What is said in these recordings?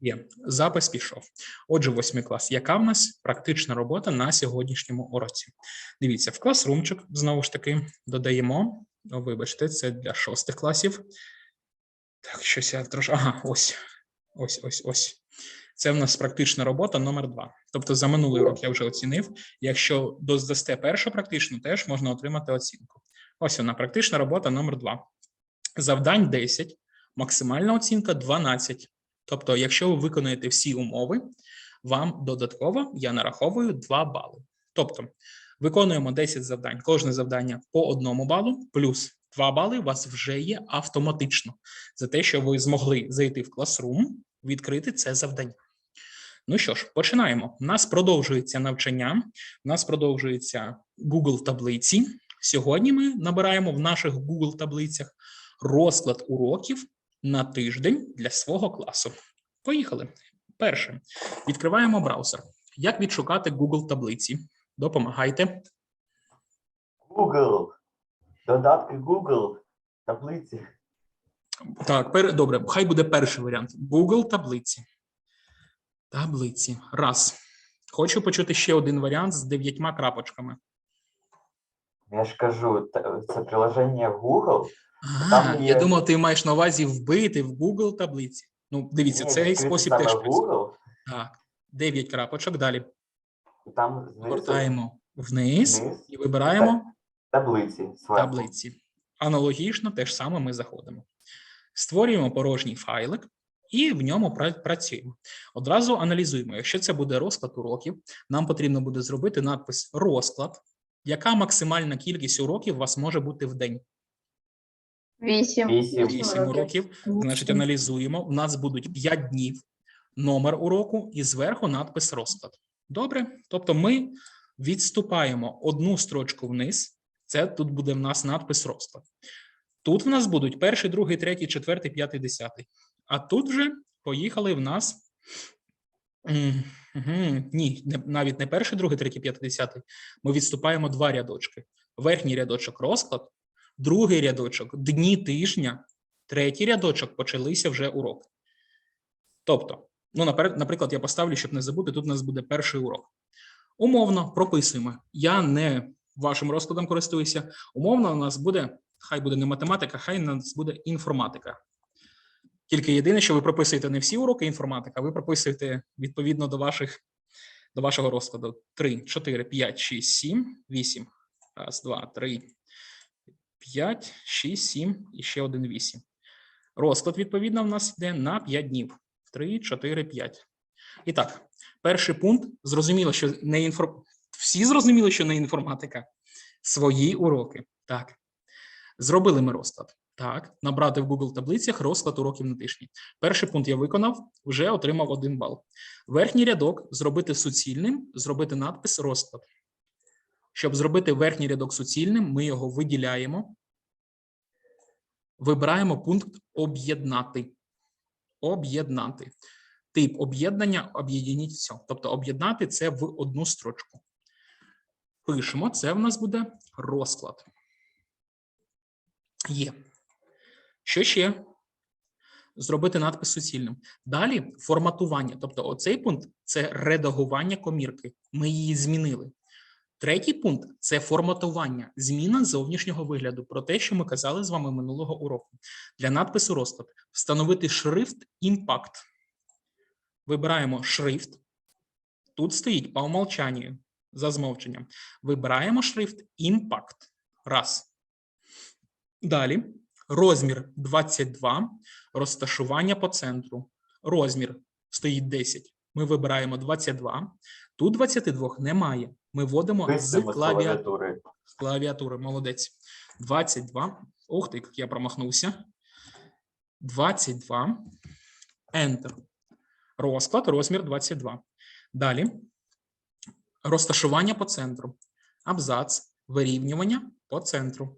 Є запис пішов. Отже, восьмий клас. Яка в нас практична робота на сьогоднішньому уроці? Дивіться, в класрумчик знову ж таки додаємо. О, вибачте, це для шостих класів. Так, щось я трошки. Ага, ось. Ось, ось, ось. Це в нас практична робота номер два. Тобто за минулий урок я вже оцінив. Якщо доздасте першу практичну, теж можна отримати оцінку. Ось вона, практична робота номер два. Завдань 10, максимальна оцінка 12. Тобто, якщо ви виконаєте всі умови, вам додатково я нараховую 2 бали. Тобто, виконуємо 10 завдань, кожне завдання по одному балу, плюс 2 бали у вас вже є автоматично за те, що ви змогли зайти в класрум, відкрити це завдання. Ну що ж, починаємо. У нас продовжується навчання, у нас продовжується Google таблиці. Сьогодні ми набираємо в наших Google таблицях розклад уроків на тиждень для свого класу. Поїхали. Перше, відкриваємо браузер. Як відшукати Google таблиці? Допомагайте. Google. Додатки Google. Таблиці. Так, пер... добре, хай буде перший варіант. Google таблиці. Таблиці. Раз. Хочу почути ще один варіант з дев'ятьма крапочками. Я ж кажу, це приложення Google. А, Там я є- думав, ти маєш на увазі вбити в Google таблиці. Ну, дивіться, Ні, цей спосіб теж працює. Так, дев'ять крапочок. Далі там знизу гортаємо вниз вниз і вибираємо таблиці. таблиці. Аналогічно те ж саме ми заходимо. Створюємо порожній файлик і в ньому працюємо. Одразу аналізуємо. Якщо це буде розклад уроків, нам потрібно буде зробити надпис розклад. Яка максимальна кількість уроків у вас може бути в день? Вісім. Вісім. 8 уроків. Значить, аналізуємо. У нас будуть 5 днів, номер уроку і зверху надпис розклад. Добре. Тобто ми відступаємо одну строчку вниз. Це тут буде в нас надпис розклад. Тут в нас будуть перший, другий, третій, четвертий, п'ятий, десятий. А тут вже поїхали в нас. Ні, навіть не перший, другий, третій, п'ятий, десятий. Ми відступаємо два рядочки. Верхній рядочок розклад, другий рядочок дні тижня, третій рядочок почалися вже уроки. Тобто, ну, наприклад, я поставлю, щоб не забути, тут у нас буде перший урок. Умовно прописуємо. Я не вашим розкладом користуюся. Умовно, у нас буде, хай буде не математика, хай у нас буде інформатика. Тільки єдине, що ви прописуєте не всі уроки інформатика, ви прописуєте відповідно до ваших до вашого розкладу 3, 4, 5, 6, 7, 8. Раз, два, три, 5, 6, 7 і ще один 8. Розклад, відповідно, в нас йде на 5 днів. 3, 4, 5. І так, перший пункт. Зрозуміло, що не інфор... всі зрозуміли, що не інформатика. Свої уроки. Так. Зробили ми розклад. Так, набрати в Google таблицях розклад уроків на тижні. Перший пункт я виконав, вже отримав один бал. Верхній рядок зробити суцільним, зробити надпис розклад. Щоб зробити верхній рядок суцільним, ми його виділяємо. Вибираємо пункт об'єднати. Об'єднати. Тип об'єднання об'єдніть все. Тобто об'єднати це в одну строчку. Пишемо, це в нас буде розклад. Є. Що ще? Зробити надпис суцільним. Далі форматування. Тобто, оцей пункт це редагування комірки. Ми її змінили. Третій пункт це форматування, зміна зовнішнього вигляду про те, що ми казали з вами минулого уроку. Для надпису розклад встановити шрифт імпакт. Вибираємо шрифт. Тут стоїть по умолчанню за змовченням. Вибираємо шрифт імпакт. Раз. Далі розмір 22, розташування по центру. Розмір стоїть 10. Ми вибираємо 22. Тут 22 немає. Ми вводимо з клавіатури. З клавіатури, молодець. 22. Ух ти, як я промахнувся. 22. Enter. Розклад, розмір 22. Далі. Розташування по центру. Абзац. Вирівнювання по центру.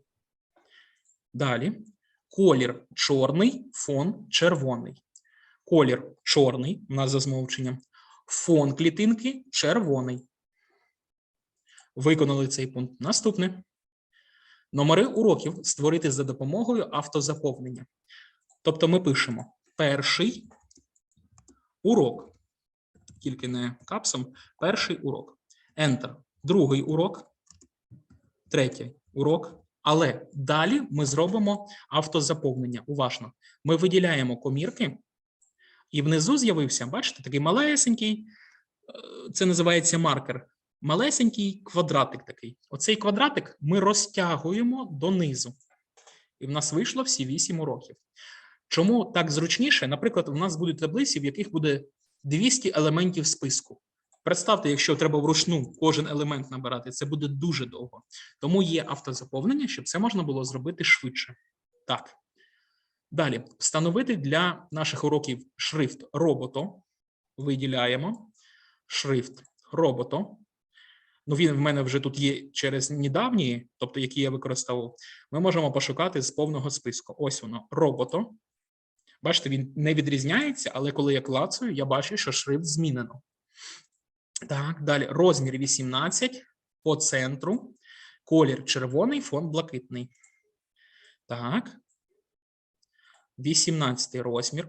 Далі. Колір чорний, фон червоний. Колір чорний, у нас за змовченням. Фон клітинки червоний. Виконали цей пункт. Наступне. Номери уроків створити за допомогою автозаповнення. Тобто ми пишемо перший урок. Тільки не капсом. Перший урок. Enter. Другий урок. Третій урок. Але далі ми зробимо автозаповнення. Уважно. Ми виділяємо комірки, і внизу з'явився, бачите, такий малесенький, е, це називається маркер. Малесенький квадратик такий. Оцей квадратик ми розтягуємо донизу. І в нас вийшло всі 8 уроків. Чому так зручніше? Наприклад, у нас будуть таблиці, в яких буде 200 елементів списку. Представте, якщо треба вручну кожен елемент набирати, це буде дуже довго. Тому є автозаповнення, щоб це можна було зробити швидше. Так. Далі, встановити для наших уроків шрифт робото. Виділяємо шрифт робото. Ну, він в мене вже тут є через недавні, тобто які я використовував. Ми можемо пошукати з повного списку. Ось воно робото. Бачите, він не відрізняється, але коли я клацаю, я бачу, що шрифт змінено. Так, далі розмір 18 по центру, колір червоний, фон блакитний. Так. 18 розмір.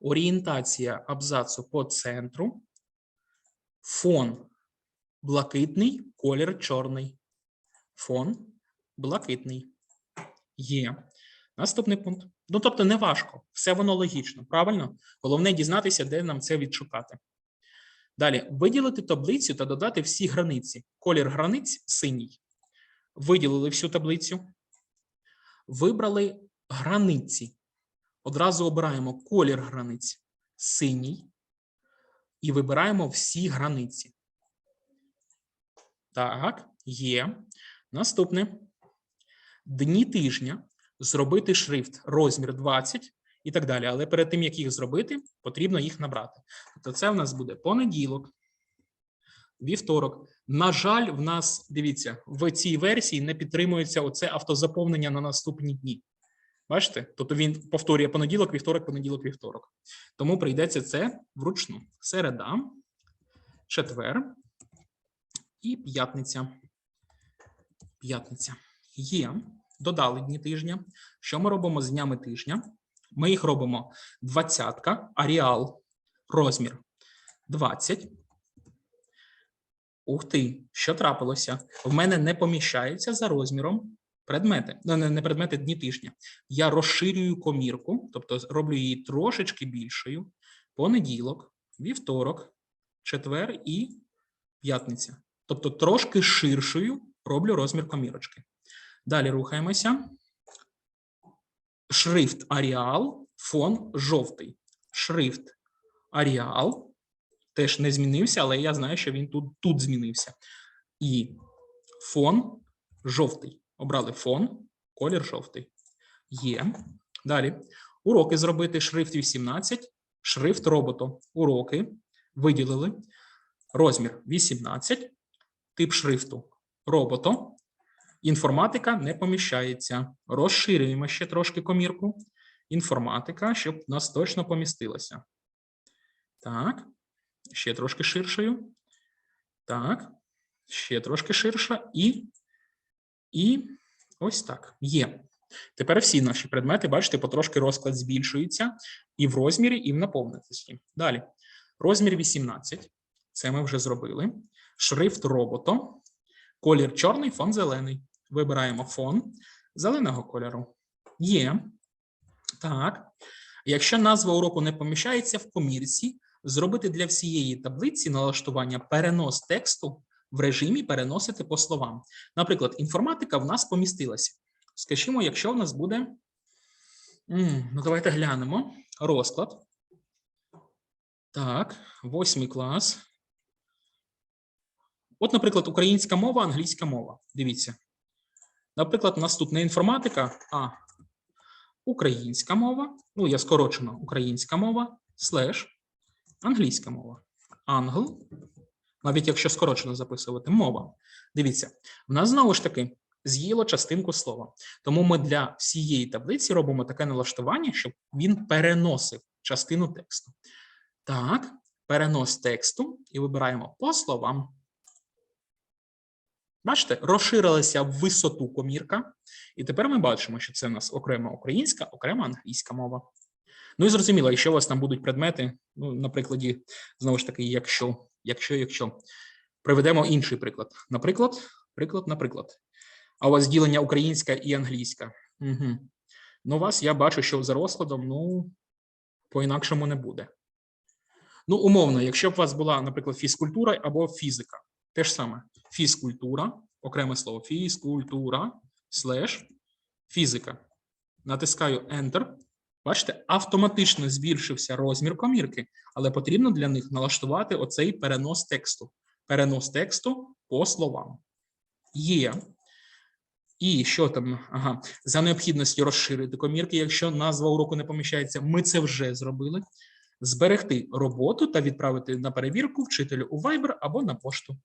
Орієнтація абзацу по центру. Фон блакитний, колір чорний. Фон блакитний. Є. Наступний пункт. Ну, тобто, не важко. Все воно логічно, правильно? Головне дізнатися, де нам це відшукати. Далі виділити таблицю та додати всі границі. Колір границь синій. Виділили всю таблицю. Вибрали границі. Одразу обираємо колір границь синій і вибираємо всі границі. Так, є. Наступне. Дні тижня зробити шрифт розмір 20 і так далі. Але перед тим, як їх зробити, потрібно їх набрати. Тобто це в нас буде понеділок, вівторок. На жаль, в нас, дивіться, в цій версії не підтримується оце автозаповнення на наступні дні. Бачите? Тобто він повторює понеділок, вівторок, понеділок, вівторок. Тому прийдеться це вручну. Середа, четвер і п'ятниця. П'ятниця. Є. Додали дні тижня. Що ми робимо з днями тижня? Ми їх робимо двадцятка, аріал, розмір 20. Ух ти, що трапилося? В мене не поміщаються за розміром предмети. Ну, не не предмети дні тижня. Я розширюю комірку, тобто роблю її трошечки більшою. Понеділок, вівторок, четвер і п'ятниця. Тобто трошки ширшою роблю розмір комірочки. Далі рухаємося. Шрифт Аріал, фон жовтий. Шрифт Аріал теж не змінився, але я знаю, що він тут, тут змінився. І фон жовтий. Обрали фон, колір жовтий. Є. Далі. Уроки зробити шрифт 18, шрифт роботу. Уроки виділили. Розмір 18, тип шрифту робото. Інформатика не поміщається. Розширюємо ще трошки комірку. Інформатика, щоб нас точно помістилося. Так. Ще трошки ширшою. Так. Ще трошки ширша. І. І ось так. Є. Тепер всі наші предмети, бачите, потрошки розклад збільшується і в розмірі, і в наповненості. Далі. Розмір 18. Це ми вже зробили. Шрифт робото. Колір чорний, фон зелений. Вибираємо фон зеленого кольору. Є. Так. Якщо назва уроку не поміщається в комірці, зробити для всієї таблиці налаштування перенос тексту в режимі переносити по словам. Наприклад, інформатика в нас помістилася. Скажімо, якщо в нас буде. Ну, давайте глянемо. Розклад. Так, восьмий клас. От, наприклад, українська мова, англійська мова. Дивіться. Наприклад, у нас тут не інформатика, а українська мова. Ну, я скорочено українська мова, слеш, англійська мова. Англ, навіть якщо скорочено записувати, мова. Дивіться, в нас знову ж таки з'їло частинку слова. Тому ми для всієї таблиці робимо таке налаштування, щоб він переносив частину тексту. Так, перенос тексту і вибираємо по словам. Бачите, розширилася в висоту комірка, і тепер ми бачимо, що це в нас окрема українська, окрема англійська мова. Ну і зрозуміло, якщо у вас там будуть предмети, ну, на знову ж таки, якщо, якщо, якщо. Приведемо інший приклад. Наприклад, приклад, наприклад. А у вас ділення українська і англійська. Угу. Ну, у вас я бачу, що за розкладом, ну, по-інакшому не буде. Ну, умовно, якщо б у вас була, наприклад, фізкультура або фізика, те ж саме. Фізкультура, окреме слово, фізкультура, слеш, фізика. Натискаю Enter. Бачите, автоматично збільшився розмір комірки, але потрібно для них налаштувати оцей перенос тексту. Перенос тексту по словам. Є. І що там? Ага, за необхідності розширити комірки, якщо назва уроку не поміщається, ми це вже зробили. Зберегти роботу та відправити на перевірку вчителю у Viber або на пошту.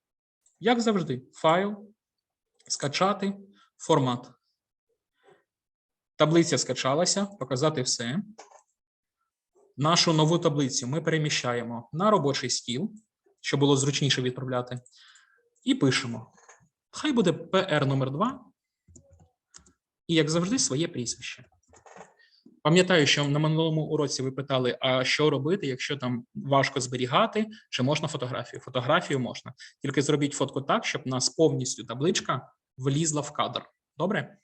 Як завжди, файл, скачати, формат. Таблиця скачалася, показати все. Нашу нову таблицю ми переміщаємо на робочий стіл, щоб було зручніше відправляти. І пишемо. Хай буде PR номер 2 і, як завжди, своє прізвище. Пам'ятаю, що на минулому уроці ви питали, а що робити, якщо там важко зберігати, чи можна фотографію? Фотографію можна. Тільки зробіть фотку так, щоб у нас повністю табличка влізла в кадр. Добре?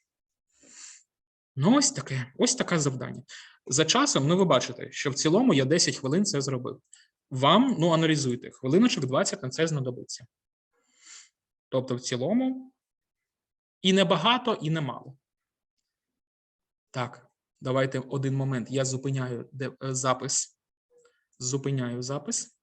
Ну, ось таке, ось таке завдання. За часом, ну ви бачите, що в цілому я 10 хвилин це зробив. Вам, ну, аналізуйте, хвилиночок 20 на це знадобиться. Тобто, в цілому, і не багато, і не мало. Так, давайте один момент. Я зупиняю е, запис. Зупиняю запис.